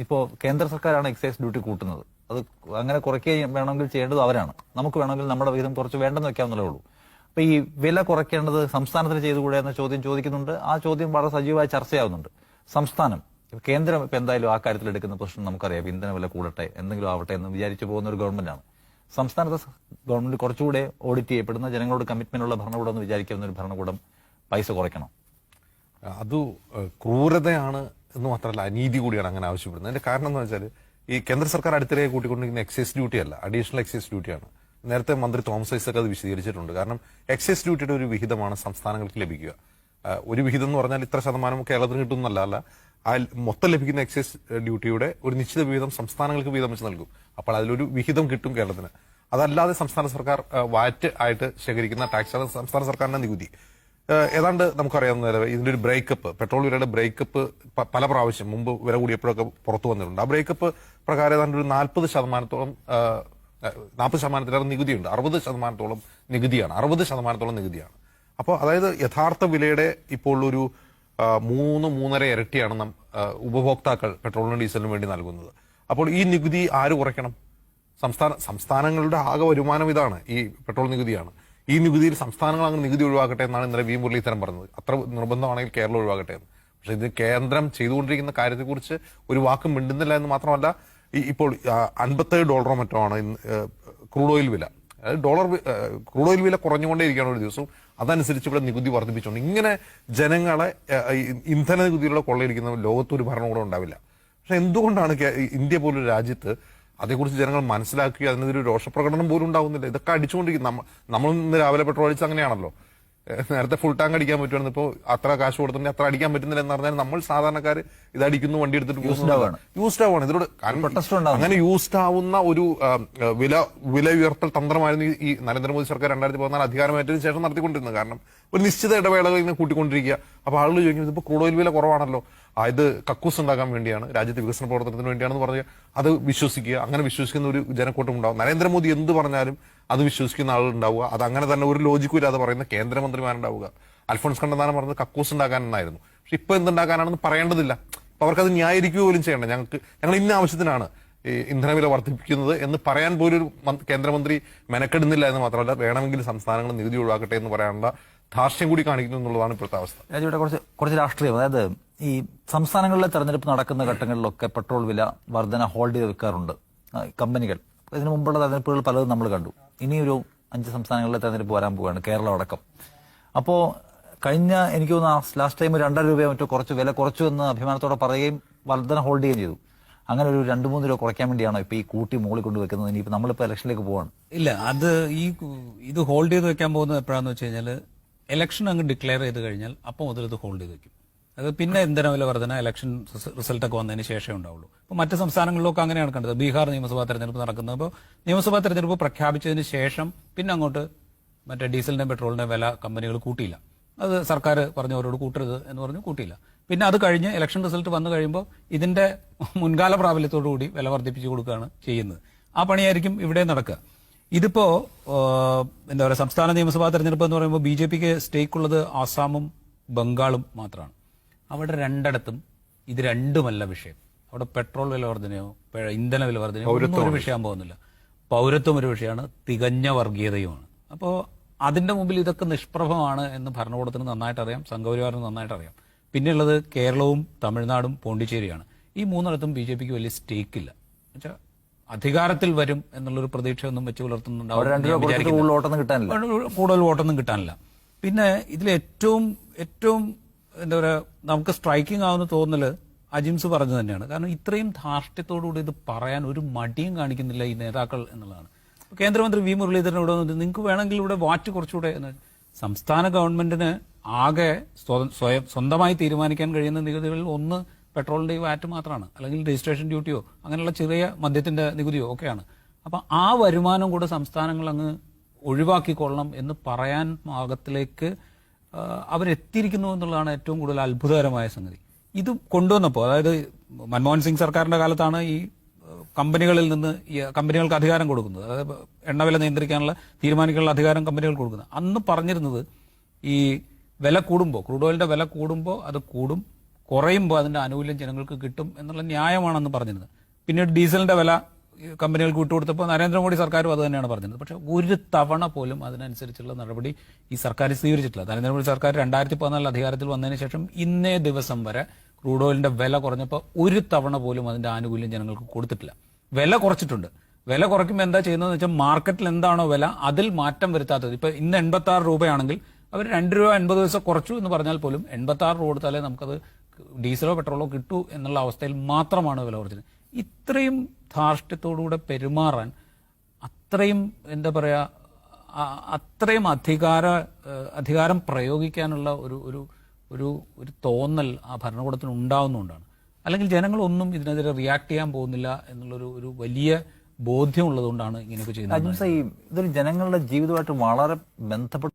ഇപ്പോൾ കേന്ദ്ര സർക്കാരാണ് എക്സൈസ് ഡ്യൂട്ടി കൂട്ടുന്നത്. അത് അങ്ങനെ കുറയ്ക്കുകയും വേണമെങ്കിൽ ചെയ്യേണ്ടത് അവരാണ്. നമുക്ക് വേണമെങ്കിൽ നമ്മുടെ വിഹിതം കുറച്ച് വേണ്ടെന്ന് വെക്കാവുന്നതേ ഉള്ളൂ. അപ്പൊ ഈ വില കുറയ്ക്കേണ്ടത് സംസ്ഥാനത്തിന് ചെയ്തുകൂടെ എന്ന ചോദ്യം ചോദിക്കുന്നുണ്ട്. ആ ചോദ്യം വളരെ സജീവമായി ചർച്ചയാവുന്നുണ്ട്. സംസ്ഥാനം കേന്ദ്രം ഇപ്പൊ എന്തായാലും ആ കാര്യത്തിൽ എടുക്കുന്ന പ്രശ്നം നമുക്കറിയാം. ഇന്ധന വില കൂടട്ടെ എന്തെങ്കിലും ആവട്ടെ എന്ന് വിചാരിച്ചു പോകുന്ന ഒരു ഗവൺമെന്റാണ്. സംസ്ഥാനത്തെ ഗവൺമെന്റ് കുറച്ചുകൂടെ ഓഡിറ്റ് ചെയ്യപ്പെടുന്ന ജനങ്ങളോട് കമ്മിറ്റ്മെന്റ് ഉള്ള ഭരണകൂടം എന്ന് വിചാരിക്കുന്ന ഒരു ഭരണകൂടം പൈസ കുറയ്ക്കണം. അത് ക്രൂരതയാണ് എന്ന് മാത്രമല്ല അനീതി കൂടിയാണ് അങ്ങനെ ആവശ്യപ്പെടുന്നത്. അതിന്റെ കാരണം എന്ന് വെച്ചാൽ ഈ കേന്ദ്ര സർക്കാർ അടുത്തിടെ കൂട്ടിക്കൊണ്ടിരിക്കുന്ന എക്സൈസ് ഡ്യൂട്ടി അല്ല അഡീഷണൽ എക്സൈസ് ഡ്യൂട്ടിയാണ് നേരത്തെ മന്ത്രി തോമസ് ഐസക് അത് വിശദീകരിച്ചിട്ടുണ്ട്. കാരണം എക്സൈസ് ഡ്യൂട്ടിയുടെ ഒരു വിഹിതമാണ് സംസ്ഥാനങ്ങൾക്ക് ലഭിക്കുക. ഒരു വിഹിതം എന്ന് പറഞ്ഞാൽ ഇത്ര ശതമാനം കേരളത്തിന് കിട്ടുന്നല്ല അല്ല. ആ മൊത്തം ലഭിക്കുന്ന എക്സൈസ് ഡ്യൂട്ടിയുടെ ഒരു നിശ്ചിത വിഹിതം സംസ്ഥാനങ്ങൾക്ക് വീതം വെച്ച് നൽകും. അപ്പോൾ അതിലൊരു വിഹിതം കിട്ടും കേരളത്തിന്. അതല്ലാതെ സംസ്ഥാന സർക്കാർ വാറ്റ് ആയിട്ട് ശേഖരിക്കുന്ന ടാക്സ് സംസ്ഥാന സർക്കാരിന്റെ നികുതി. ഏതാണ്ട് നമുക്കറിയാവുന്ന ഇതിന്റെ ഒരു ബ്രേക്കപ്പ് പെട്രോൾ വിലയുടെ ബ്രേക്കപ്പ് പല പ്രാവശ്യം മുമ്പ് വില കൂടിയപ്പോഴൊക്കെ പുറത്തു വന്നിട്ടുണ്ട്. ആ ബ്രേക്കപ്പ് പ്രകാരം ഏതാണ്ട് ഒരു നാൽപ്പത് ശതമാനത്തോളം നാൽപ്പത് ശതമാനത്തിലേറെ നികുതിയുണ്ട്. അറുപത് ശതമാനത്തോളം നികുതിയാണ്. അറുപത് ശതമാനത്തോളം നികുതിയാണ്. അപ്പോൾ അതായത് യഥാർത്ഥ വിലയുടെ ഇപ്പോൾ ഒരു മൂന്ന് മൂന്നര ഇരട്ടിയാണ് നം ഉപഭോക്താക്കൾ പെട്രോളിനും ഡീസലിനും വേണ്ടി നൽകുന്നത്. അപ്പോൾ ഈ നികുതി ആര് കുറയ്ക്കണം? സംസ്ഥാന സംസ്ഥാനങ്ങളുടെ ആകെ വരുമാനം ഇതാണ് ഈ പെട്രോൾ നികുതിയാണ്. ഈ നികുതിയിൽ സംസ്ഥാനങ്ങൾ അങ്ങനെ നികുതി ഒഴിവാക്കട്ടെ എന്നാണ് ഇന്നലെ വി മുരളീധരൻ പറഞ്ഞത്. അത്ര നിർബന്ധമാണെങ്കിൽ കേരളം ഒഴിവാക്കട്ടെ എന്ന്. പക്ഷേ ഇത് കേന്ദ്രം ചെയ്തുകൊണ്ടിരിക്കുന്ന കാര്യത്തെക്കുറിച്ച് ഒരു വാക്കും മിണ്ടുന്നില്ല എന്ന് മാത്രമല്ല ഈ ഇപ്പോൾ അൻപത്തേഴ് ഡോളറോ മറ്റോ ആണ് ക്രൂഡ് ഓയിൽ വില. അതായത് ഡോളർ ക്രൂഡ് ഓയിൽ വില കുറഞ്ഞുകൊണ്ടേയിരിക്കുകയാണ് ഒരു ദിവസവും അതനുസരിച്ച് ഇവിടെ നികുതി വർദ്ധിപ്പിച്ചുകൊണ്ട്. ഇങ്ങനെ ജനങ്ങളെ ഇന്ധന നികുതിയിലൂടെ കൊള്ളയിരിക്കുന്ന ലോകത്തൊരു ഭരണകൂടം ഉണ്ടാവില്ല. പക്ഷെ എന്തുകൊണ്ടാണ് ഇന്ത്യ പോലൊരു രാജ്യത്ത് അതേക്കുറിച്ച് ജനങ്ങൾ മനസ്സിലാക്കുകയും അതിനെതിരെ രോഷപ്രകടനം പോലും ഉണ്ടാവുന്നില്ല. ഇതൊക്കെ അടിച്ചുകൊണ്ടിരിക്കും. നമ്മൾ നമ്മൾ ഇന്ന് രാവിലെ പെട്രോൾ അടിച്ച് അങ്ങനെയാണല്ലോ. നേരത്തെ ഫുൾ ടാങ്ക് അടിക്കാൻ പറ്റുമായിരുന്നു ഇപ്പോൾ അത്ര കാശ് കൊടുത്തിട്ട് അത്ര അടിക്കാൻ പറ്റുന്നില്ല എന്ന് പറഞ്ഞാൽ നമ്മൾ സാധാരണക്കാർ ഇത് അടിക്കുന്നു വണ്ടി എടുത്തിട്ട്. യൂസ്ഡ് ആവാണ്. ഇതിലൂടെ അങ്ങനെ യൂസ്ഡ് ആവുന്ന ഒരു വില വില ഉയർത്തൽ തന്ത്രമായിരുന്നു ഈ- ഈ നരേന്ദ്രമോദി സർക്കാർ രണ്ടായിരത്തി പതിനാല് അധികാരമേറ്റതിന് ശേഷം നടത്തിക്കൊണ്ടിരുന്നത്. കാരണം ഒരു നിശ്ചിത ഇടവേളകൾ ഇങ്ങനെ കൂട്ടിക്കൊണ്ടിരിക്കുക. അപ്പൊ ആളുകൾ ചോദിക്കുന്നത് ഇപ്പോൾ ക്രൂഡ് ഓയിൽ വില കുറവാണല്ലോ. ഇത് കക്കൂസ് ഉണ്ടാക്കാൻ വേണ്ടിയാണ് രാജ്യത്തെ വികസന പ്രവർത്തനത്തിന് വേണ്ടിയാണെന്ന് പറഞ്ഞ് അത് വിശ്വസിക്കുക. അങ്ങനെ വിശ്വസിക്കുന്ന ഒരു ജനക്കൂട്ടം ഉണ്ടാവും. നരേന്ദ്രമോദി എന്ത് പറഞ്ഞാലും അത് വിശ്വസിക്കുന്ന ആളുകൾ ഉണ്ടാവുക. അത് അങ്ങനെ തന്നെ ഒരു ലോജിക്കും ഇല്ലാതെ പറയുന്ന കേന്ദ്രമന്ത്രിമാരുണ്ടാവുക. അൽഫോൺസ് കണ്ണന്താനം പറഞ്ഞത് കക്കൂസ് ഉണ്ടാക്കാൻ എന്നായിരുന്നു പക്ഷെ ഇപ്പൊ എന്തുണ്ടാക്കാനാണെന്ന് പറയേണ്ടതില്ല. അപ്പൊ അവർക്കത് ന്യായീകരിക്കുക പോലും ചെയ്യണ്ട. ഞങ്ങൾക്ക് ഞങ്ങൾ ഇന്ന ആവശ്യത്തിനാണ് ഇന്ധനവില വർദ്ധിപ്പിക്കുന്നത് എന്ന് പറയാൻ പോലും കേന്ദ്രമന്ത്രി മെനക്കെടുന്നില്ല എന്ന് മാത്രമല്ല വേണമെങ്കിൽ സംസ്ഥാനങ്ങൾ നികുതി ഒഴിവാക്കട്ടെ എന്ന് പറയാനുള്ള ധാർഷ്ട്യം കൂടി കാണിക്കുന്നു എന്നുള്ളതാണ് ഇപ്പോഴത്തെ അവസ്ഥ. രാജ്യവിടെ കുറച്ച് കുറച്ച് രാഷ്ട്രീയം. അതായത് ഈ സംസ്ഥാനങ്ങളിലെ തെരഞ്ഞെടുപ്പ് നടക്കുന്ന ഘട്ടങ്ങളിലൊക്കെ പെട്രോൾ വില വർധന ഹോൾഡ് ചെയ്ത് വെക്കാറുണ്ട്. കമ്പനികൾ. ഇതിനു മുമ്പുള്ള തെരഞ്ഞെടുപ്പുകൾ പലതും നമ്മൾ കണ്ടു. ഇനിയൊരു അഞ്ച് സംസ്ഥാനങ്ങളിലെ തെരഞ്ഞെടുപ്പ് വരാൻ പോവുകയാണ് കേരളം അടക്കം. അപ്പോൾ കഴിഞ്ഞ എനിക്ക് തോന്നുന്നു ലാസ്റ്റ് ടൈം രണ്ടര രൂപയോ മറ്റോ കുറച്ച് വില കുറച്ചു എന്ന് അഭിമാനത്തോടെ പറയുകയും വർധന ഹോൾഡ് ചെയ്യുകയും ചെയ്തു. അങ്ങനെ ഒരു രണ്ട് മൂന്ന് രൂപ കുറയ്ക്കാൻ വേണ്ടിയാണോ ഇപ്പൊ ഈ കൂട്ടി മുകളിൽ കൊണ്ട് വെക്കുന്നത്? ഇനിയിപ്പോ നമ്മളിപ്പോ ഇലക്ഷനിലേക്ക് പോവാണ്. ഇല്ല അത് ഈ ഇത് ഹോൾഡ് ചെയ്ത് വെക്കാൻ പോകുന്നത് എപ്പോഴാന്ന് വെച്ച് കഴിഞ്ഞാൽ ഇലക്ഷൻ അങ്ങ് ഡിക്ലെയർ ചെയ്ത് കഴിഞ്ഞാൽ അപ്പോൾ മുതൽ ഇത് ഹോൾഡ് ചെയ്ത് വെക്കും. അത് പിന്നെ ഇന്ധന വില വർധന? ഇലക്ഷൻ റിസൾട്ട് ഒക്കെ വന്നതിന് ശേഷമേ ഉണ്ടാവുള്ളൂ. ഇപ്പോൾ മറ്റ് സംസ്ഥാനങ്ങളിലൊക്കെ അങ്ങനെയാണ് കണ്ടത്. ബീഹാർ നിയമസഭാ തെരഞ്ഞെടുപ്പ് നടക്കുന്നത്. അപ്പോൾ നിയമസഭാ തെരഞ്ഞെടുപ്പ് പ്രഖ്യാപിച്ചതിന് ശേഷം പിന്നെ അങ്ങോട്ട് മറ്റേ ഡീസലിന്റെയും പെട്രോളിന്റെ വില കമ്പനികൾ കൂട്ടിയില്ല. അത് സർക്കാർ പറഞ്ഞവരോട് കൂട്ടരുത് എന്ന് പറഞ്ഞു കൂട്ടിയില്ല. പിന്നെ അത് കഴിഞ്ഞ് ഇലക്ഷൻ റിസൾട്ട് വന്നു കഴിയുമ്പോൾ ഇതിന്റെ മുൻകാല പ്രാബല്യത്തോടു കൂടി വില വർദ്ധിപ്പിച്ചു കൊടുക്കുകയാണ് ചെയ്യുന്നത്. ആ പണിയായിരിക്കും ഇവിടെ നടക്കുക. ഇതിപ്പോ എന്താ പറയുക സംസ്ഥാന നിയമസഭാ തെരഞ്ഞെടുപ്പ് എന്ന് പറയുമ്പോൾ ബി ജെ പിക്ക് സ്റ്റേക്ക് ഉള്ളത് ആസാമും ബംഗാളും മാത്രമാണ്. അവിടെ രണ്ടിടത്തും ഇത് രണ്ടുമല്ല വിഷയം. അവിടെ പെട്രോൾ വില വർധനയോ ഇന്ധന വില വർധനയോ ഒരു വിഷയം. പോകുന്നില്ല. പൗരത്വം ഒരു വിഷയമാണ് തികഞ്ഞ വർഗീയതയുമാണ്. അപ്പോൾ അതിന്റെ മുമ്പിൽ ഇതൊക്കെ നിഷ്പ്രഭമാണ് എന്ന് ഭരണകൂടത്തിന് നന്നായിട്ട് അറിയാം സംഘപരിവാറിന് നന്നായിട്ട് അറിയാം. പിന്നെയുള്ളത് കേരളവും തമിഴ്നാടും പോണ്ടിച്ചേരിയാണ്. ഈ മൂന്നിടത്തും ബി ജെ പിക്ക് വലിയ സ്റ്റേക്കില്ല. എന്നുവെച്ചാൽ അധികാരത്തിൽ വരും എന്നുള്ളൊരു പ്രതീക്ഷയൊന്നും വെച്ച് പുലർത്തുന്നുണ്ടാവും കൂടുതൽ വോട്ടൊന്നും കിട്ടാനില്ല. പിന്നെ ഇതിൽ ഏറ്റവും ഏറ്റവും എന്താ പറയുക നമുക്ക് സ്ട്രൈക്കിംഗ് ആവുന്ന തോന്നൽ അജിംസ് പറഞ്ഞു തന്നെയാണ്. കാരണം ഇത്രയും ധാർഷ്ട്യത്തോടുകൂടി ഇത് പറയാൻ ഒരു മടിയും കാണിക്കുന്നില്ല ഈ നേതാക്കൾ എന്നുള്ളതാണ്. കേന്ദ്രമന്ത്രി വി മുരളീധരനോട് വന്നിട്ട് നിങ്ങൾക്ക് വേണമെങ്കിൽ ഇവിടെ വാറ്റ് കുറച്ചുകൂടെ എന്ന് സംസ്ഥാന ഗവൺമെന്റിന് ആകെ സ്വയം സ്വന്തമായി തീരുമാനിക്കാൻ കഴിയുന്ന നികുതികളിൽ ഒന്ന് പെട്രോളിന്റെ വാറ്റ് മാത്രമാണ് അല്ലെങ്കിൽ രജിസ്ട്രേഷൻ ഡ്യൂട്ടിയോ അങ്ങനെയുള്ള ചെറിയ മദ്യത്തിന്റെ നികുതിയോ ഒക്കെയാണ്. അപ്പൊ ആ വരുമാനം കൂടെ സംസ്ഥാനങ്ങൾ അങ്ങ് ഒഴിവാക്കിക്കൊള്ളണം എന്ന് പറയാൻ പാകത്തിലേക്ക് ആ, അവരെത്തിയിരിക്കുന്നു എന്നുള്ളതാണ് ഏറ്റവും കൂടുതൽ അത്ഭുതകരമായ സംഗതി. ഇത് കൊണ്ടുവന്നപ്പോൾ അതായത് മൻമോഹൻ സിംഗ് സർക്കാരിന്റെ കാലത്താണ് ഈ കമ്പനികളിൽ നിന്ന് കമ്പനികൾക്ക് അധികാരം കൊടുക്കുന്നത്. അതായത് എണ്ണവില നിയന്ത്രിക്കാനുള്ള തീരുമാനിക്കാനുള്ള അധികാരം കമ്പനികൾ കൊടുക്കുന്നത്. അന്ന് പറഞ്ഞിരുന്നത് ഈ വില കൂടുമ്പോൾ ക്രൂഡ് ഓയിലിന്റെ വില കൂടുമ്പോൾ അത് കൂടും കുറയുമ്പോൾ അതിന്റെ ആനുകൂല്യം ജനങ്ങൾക്ക് കിട്ടും എന്നുള്ള ന്യായമാണെന്ന് പറഞ്ഞിരുന്നത്. പിന്നീട് ഡീസലിന്റെ വില കമ്പനികൾക്ക് വിട്ടുകൊടുത്തപ്പോൾ നരേന്ദ്രമോദി സർക്കാരും അത് തന്നെയാണ് പറഞ്ഞത് പക്ഷെ ഒരു തവണ പോലും അതിനനുസരിച്ചുള്ള നടപടി ഈ സർക്കാർ സ്വീകരിച്ചിട്ടില്ല. നരേന്ദ്രമോദി സർക്കാർ രണ്ടായിരത്തി പതിനാലിൽ അധികാരത്തിൽ വന്നതിന് ശേഷം ഇന്നേ ദിവസം വരെ ക്രൂഡ് ഓയിലിന്റെ വില കുറഞ്ഞപ്പോൾ ഒരു തവണ പോലും അതിന്റെ ആനുകൂല്യം ജനങ്ങൾക്ക് കൊടുത്തിട്ടില്ല. വില കുറച്ചിട്ടുണ്ട്. വില കുറയ്ക്കുമ്പോൾ എന്താ ചെയ്യുന്നതെന്ന് വെച്ചാൽ മാർക്കറ്റിൽ എന്താണോ വില അതിൽ മാറ്റം വരുത്താത്തത്. ഇപ്പൊ ഇന്ന് എൺപത്തി ആറ് രൂപയാണെങ്കിൽ അവർ രണ്ട് രൂപ എൺപത് പൈസ കുറച്ചു എന്ന് പറഞ്ഞാൽ പോലും എൺപത്തി ആറ് രൂപ കൊടുത്താലേ നമുക്കത് ഡീസലോ പെട്രോളോ കിട്ടൂ എന്നുള്ള അവസ്ഥയിൽ മാത്രമാണ് വില കുറച്ചത് ഇത്രയും ധാർഷ്ട്യത്തോടുകൂടെ പെരുമാറാൻ അത്രയും എന്താ പറയുക അത്രയും അധികാര അധികാരം പ്രയോഗിക്കാനുള്ള ഒരു ഒരു ഒരു ഒരു തോന്നൽ ആ ഭരണകൂടത്തിന് ഉണ്ടാവുന്നതുകൊണ്ടാണ്. അല്ലെങ്കിൽ ജനങ്ങളൊന്നും ഇതിനെതിരെ റിയാക്ട് ചെയ്യാൻ പോകുന്നില്ല എന്നുള്ളൊരു ഒരു വലിയ ബോധ്യമുള്ളതുകൊണ്ടാണ് ഇങ്ങനെയൊക്കെ ചെയ്യുന്നത്. ഇതൊരു ജനങ്ങളുടെ ജീവിതമായിട്ട് വളരെ ബന്ധപ്പെട്ട